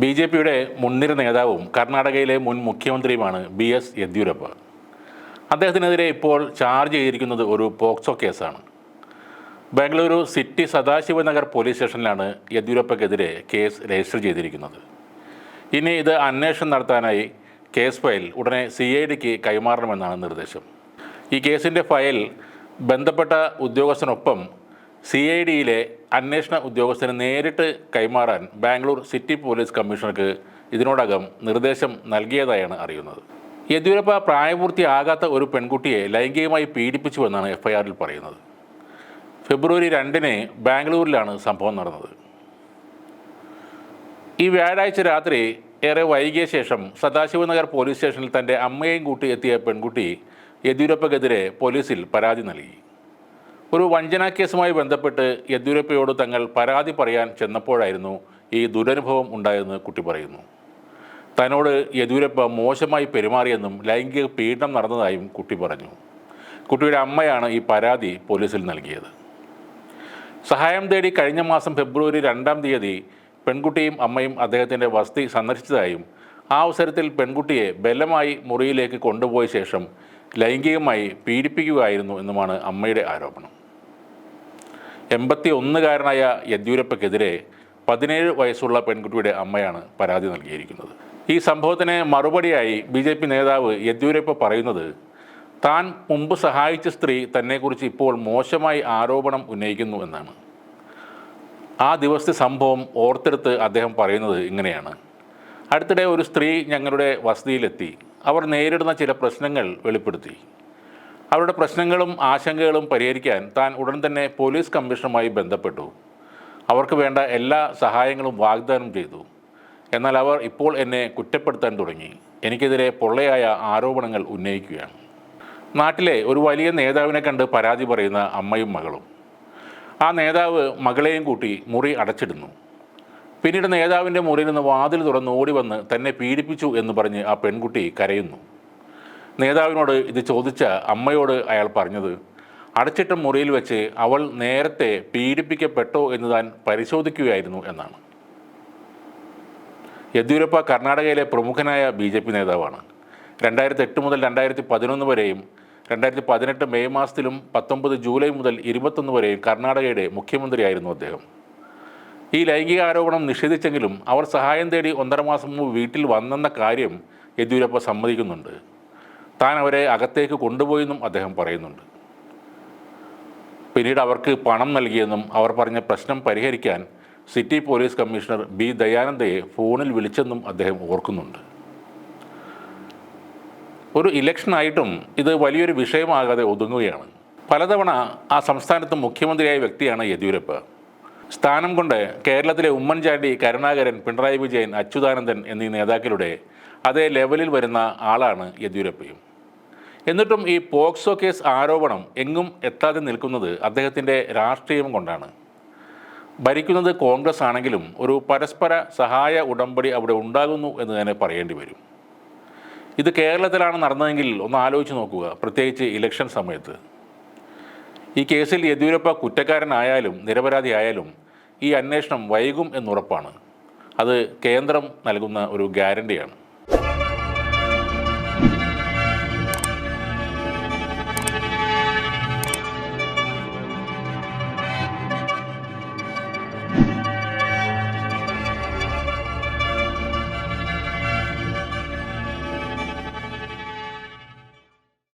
B J പിയുടെ മുൻനിര നേതാവും കർണാടകയിലെ മുൻ മുഖ്യമന്ത്രിയുമാണ് ബി എസ് യെദ്യൂരപ്പ. അദ്ദേഹത്തിനെതിരെ ഇപ്പോൾ ചാർജ് ചെയ്തിരിക്കുന്നത് ഒരു പോക്സോ കേസാണ്. ബാംഗ്ലൂരു സിറ്റി സദാശിവനഗർ പോലീസ് സ്റ്റേഷനിലാണ് യെദ്യൂരപ്പയ്ക്കെതിരെ കേസ് രജിസ്റ്റർ ചെയ്തിരിക്കുന്നത്. ഇനി ഇത് അന്വേഷണം നടത്താനായി കേസ് ഫയൽ ഉടനെ സി ഐ ഡിക്ക് കൈമാറണമെന്നാണ് നിർദ്ദേശം. ഈ കേസിന്റെ ഫയൽ ബന്ധപ്പെട്ട ഉദ്യോഗസ്ഥനൊപ്പം സി ഐ ഡിയിലെ അന്വേഷണ ഉദ്യോഗസ്ഥന് നേരിട്ട് കൈമാറാൻ ബാംഗ്ലൂർ സിറ്റി പോലീസ് കമ്മീഷണർക്ക് ഇതിനോടകം നിർദ്ദേശം നൽകിയതായാണ് അറിയുന്നത്. യെദ്യൂരപ്പ പ്രായപൂർത്തിയാകാത്ത ഒരു പെൺകുട്ടിയെ ലൈംഗികമായി പീഡിപ്പിച്ചുവെന്നാണ് എഫ്ഐആറിൽ പറയുന്നത്. ഫെബ്രുവരി രണ്ടിന് ബാംഗ്ലൂരിലാണ് സംഭവം നടന്നത്. ഈ വ്യാഴാഴ്ച രാത്രി ഏറെ വൈകിയ ശേഷം സദാശിവനഗർ പോലീസ് സ്റ്റേഷനിൽ തന്റെ അമ്മയെയും കൂട്ടി എത്തിയ പെൺകുട്ടി യെദ്യൂരപ്പക്കെതിരെ പോലീസിൽ പരാതി നൽകി. ഒരു വഞ്ചനാ കേസുമായി ബന്ധപ്പെട്ട് യെദ്യൂരപ്പയോട് തങ്ങൾ പരാതി പറയാൻ ചെന്നപ്പോഴായിരുന്നു ഈ ദുരനുഭവം ഉണ്ടായതെന്ന് കുട്ടി പറയുന്നു. തന്നോട് യെദ്യൂരപ്പ മോശമായി പെരുമാറിയെന്നും ലൈംഗിക പീഡനം നടന്നതായും കുട്ടി പറഞ്ഞു. കുട്ടിയുടെ അമ്മയാണ് ഈ പരാതി പോലീസിൽ നൽകിയത്. സഹായം തേടി കഴിഞ്ഞ മാസം ഫെബ്രുവരി രണ്ടാം തീയതി പെൺകുട്ടിയും അമ്മയും അദ്ദേഹത്തിന്റെ വസതി സന്ദർശിച്ചതായും ആ അവസരത്തിൽ പെൺകുട്ടിയെ ബലമായി മുറിയിലേക്ക് കൊണ്ടുപോയ ശേഷം ലൈംഗികമായി പീഡിപ്പിക്കുകയായിരുന്നു എന്നുമാണ് അമ്മയുടെ ആരോപണം. എൺപത്തി ഒന്നുകാരനായ യെദ്യൂരപ്പയ്ക്കെതിരെ പതിനേഴ് വയസ്സുള്ള പെൺകുട്ടിയുടെ അമ്മയാണ് പരാതി നൽകിയിരിക്കുന്നത്. ഈ സംഭവത്തിന് മറുപടിയായി ബി ജെ പി നേതാവ് യെദ്യൂരപ്പ പറയുന്നത് താൻ മുമ്പ് സഹായിച്ച സ്ത്രീ തന്നെക്കുറിച്ച് ഇപ്പോൾ മോശമായി ആരോപണം ഉന്നയിക്കുന്നു എന്നാണ്. ആ ദിവസത്തെ സംഭവം ഓർത്തെടുത്ത് അദ്ദേഹം പറയുന്നത് ഇങ്ങനെയാണ്. അടുത്തിടെ ഒരു സ്ത്രീ ഞങ്ങളുടെ വസതിയിലെത്തി. അവർ നേരിടുന്ന ചില പ്രശ്നങ്ങൾ വെളിപ്പെടുത്തി. അവരുടെ പ്രശ്നങ്ങളും ആശങ്കകളും പരിഹരിക്കാൻ താൻ ഉടൻ തന്നെ പോലീസ് കമ്മീഷണറുമായി ബന്ധപ്പെട്ടു. അവർക്ക് വേണ്ട എല്ലാ സഹായങ്ങളും വാഗ്ദാനം ചെയ്തു. എന്നാൽ അവർ ഇപ്പോൾ എന്നെ കുറ്റപ്പെടുത്താൻ തുടങ്ങി. എനിക്കെതിരെ പൊള്ളയായ ആരോപണങ്ങൾ ഉന്നയിക്കുകയാണ്. നാട്ടിലെ ഒരു വലിയ നേതാവിനെ കണ്ട് പരാതി പറയുന്ന അമ്മയും മകളും. ആ നേതാവ് മകളെയും കൂട്ടി മുറി അടച്ചിടുന്നു. പിന്നീട് നേതാവിന്റെ മുറിയിൽ നിന്ന് വാതിൽ തുറന്ന് ഓടി വന്ന് തന്നെ പീഡിപ്പിച്ചു എന്ന് പറഞ്ഞ് ആ പെൺകുട്ടി കരയുന്നു. നേതാവിനോട് ഇത് ചോദിച്ച അമ്മയോട് അയാൾ പറഞ്ഞത് അടച്ചിട്ട മുറിയിൽ വെച്ച് അവൾ നേരത്തെ പീഡിപ്പിക്കപ്പെട്ടോ എന്ന് താൻ പരിശോധിക്കുകയായിരുന്നു എന്നാണ്. യെദ്യൂരപ്പ കർണാടകയിലെ പ്രമുഖനായ ബി ജെ പി നേതാവാണ്. രണ്ടായിരത്തി എട്ട് മുതൽ രണ്ടായിരത്തി പതിനൊന്ന് വരെയും രണ്ടായിരത്തി പതിനെട്ട് മെയ് മാസത്തിലും പത്തൊമ്പത് ജൂലൈ മുതൽ ഇരുപത്തൊന്ന് വരെയും കർണാടകയുടെ മുഖ്യമന്ത്രിയായിരുന്നു അദ്ദേഹം. ഈ ലൈംഗിക ആരോപണം നിഷേധിച്ചെങ്കിലും അവർ സഹായം തേടി ഒന്നര മാസം മുമ്പ് വീട്ടിൽ വന്നെന്ന കാര്യം യെദ്യൂരപ്പ സമ്മതിക്കുന്നുണ്ട്. താൻ അവരെ അകത്തേക്ക് കൊണ്ടുപോയെന്നും അദ്ദേഹം പറയുന്നുണ്ട്. പിന്നീട് അവർക്ക് പണം നൽകിയെന്നും അവർ പറഞ്ഞ പ്രശ്നം പരിഹരിക്കാൻ സിറ്റി പോലീസ് കമ്മീഷണർ ബി ദയാനന്ദയെ ഫോണിൽ വിളിച്ചെന്നും അദ്ദേഹം ഓർക്കുന്നുണ്ട്. ഒരു ഇലക്ഷനായിട്ടും ഇത് വലിയൊരു വിഷയമാകാതെ ഒതുങ്ങുകയാണ്. പലതവണ ആ സംസ്ഥാനത്ത് മുഖ്യമന്ത്രിയായ വ്യക്തിയാണ് യെദ്യൂരപ്പ. സ്ഥാനം കൊണ്ട് കേരളത്തിലെ ഉമ്മൻചാണ്ടി കരുണാകരൻ പിണറായി വിജയൻ അച്യുതാനന്ദൻ എന്നീ നേതാക്കളുടെ അതേ ലെവലിൽ വരുന്ന ആളാണ് യെദ്യൂരപ്പയും. എന്നിട്ടും ഈ പോക്സോ കേസ് ആരോപണം എങ്ങും എത്താതെ നിൽക്കുന്നത് അദ്ദേഹത്തിന്റെ രാഷ്ട്രീയം കൊണ്ടാണ്. ഭരിക്കുന്നത് കോൺഗ്രസ് ആണെങ്കിലും ഒരു പരസ്പര സഹായ ഉടമ്പടി അവിടെ ഉണ്ടാകുന്നു എന്ന് തന്നെ പറയേണ്ടി വരും. ഇത് കേരളത്തിലാണ് നടന്നതെങ്കിൽ ഒന്ന് ആലോചിച്ച് നോക്കുക പ്രത്യേകിച്ച് ഇലക്ഷൻ സമയത്ത്. ഈ കേസിൽ യെദ്യൂരപ്പ കുറ്റക്കാരനായാലും നിരപരാധിയായാലും ഈ അന്വേഷണം വൈകും എന്നുറപ്പാണ്. അത് കേന്ദ്രം നൽകുന്ന ഒരു ഗ്യാരണ്ടിയാണ്.